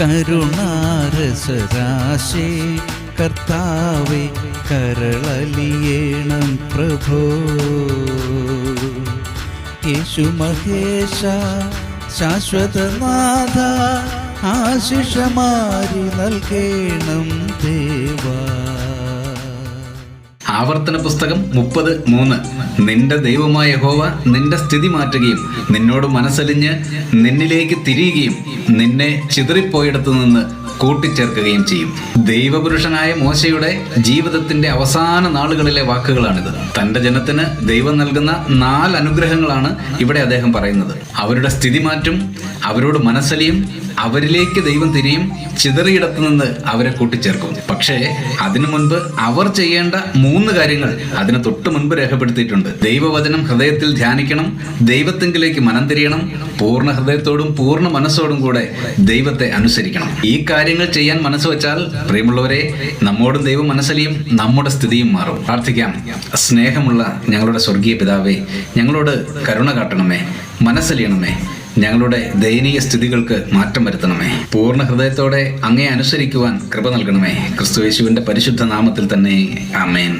കരുണാരസരാശേ കർത്താവെ കരളലിയേണം പ്രഭോ. യേശു മഹേശ ശാശ്വതനാഥ ആശിഷമാരി നൽകേണം ദേവാ. ആവർത്തന പുസ്തകം മുപ്പത് മൂന്ന്. നിന്റെ ദൈവമായ ഹോവ നിന്റെ സ്ഥിതി മാറ്റുകയും നിന്നോട് മനസ്സലിഞ്ഞ് നിന്നിലേക്ക് തിരിയുകയും നിന്നെ ചിതറിപ്പോയിടത്തു നിന്ന് കൂട്ടിച്ചേർക്കുകയും ചെയ്യും. ദൈവപുരുഷനായ മോശയുടെ ജീവിതത്തിന്റെ അവസാന നാളുകളിലെ വാക്കുകളാണിത്. തന്റെ ജനത്തിന് ദൈവം നൽകുന്ന നാല് അനുഗ്രഹങ്ങളാണ് ഇവിടെ അദ്ദേഹം പറയുന്നത്. അവരുടെ സ്ഥിതി മാറ്റും അവരോട് മനസ്സലിയും അവരിലേക്ക് ദൈവം തിരിയും ചിതറിയിടത്തു നിന്ന് അവരെ കൂട്ടിച്ചേർക്കും. പക്ഷേ അതിനു മുൻപ് അവർ ചെയ്യേണ്ട മൂന്ന് കാര്യങ്ങൾ അതിന് തൊട്ട് മുൻപ് രേഖപ്പെടുത്തിയിട്ടുണ്ട്. ദൈവവചനം ഹൃദയത്തിൽ ധ്യാനിക്കണം ദൈവത്തെങ്കിലേക്ക് മനം തിരിയണം പൂർണ ഹൃദയത്തോടും പൂർണ മനസ്സോടും കൂടെ ദൈവത്തെ അനുസരിക്കണം. ഈ കാര്യങ്ങൾ ചെയ്യാൻ മനസ്സ് വെച്ചാൽ പ്രിയമുള്ളവരെ നമ്മോടും ദൈവം മനസ്സലിയും നമ്മുടെ സ്ഥിതിയും മാറും. പ്രാർത്ഥിക്കാം. സ്നേഹമുള്ള ഞങ്ങളുടെ സ്വർഗീയ പിതാവേ ഞങ്ങളോട് കരുണ കാട്ടണമേ മനസ്സലിയണമേ. ഞങ്ങളുടെ ദയനീയ സ്ഥിതികൾക്ക് മാറ്റം വരുത്തണമേ. പൂർണ ഹൃദയത്തോടെ അങ്ങേ അനുസരിക്കുവാൻ കൃപ നൽകണമേ. ക്രിസ്തുയേശുവിന്റെ പരിശുദ്ധ നാമത്തിൽ തന്നെ. ആമേൻ.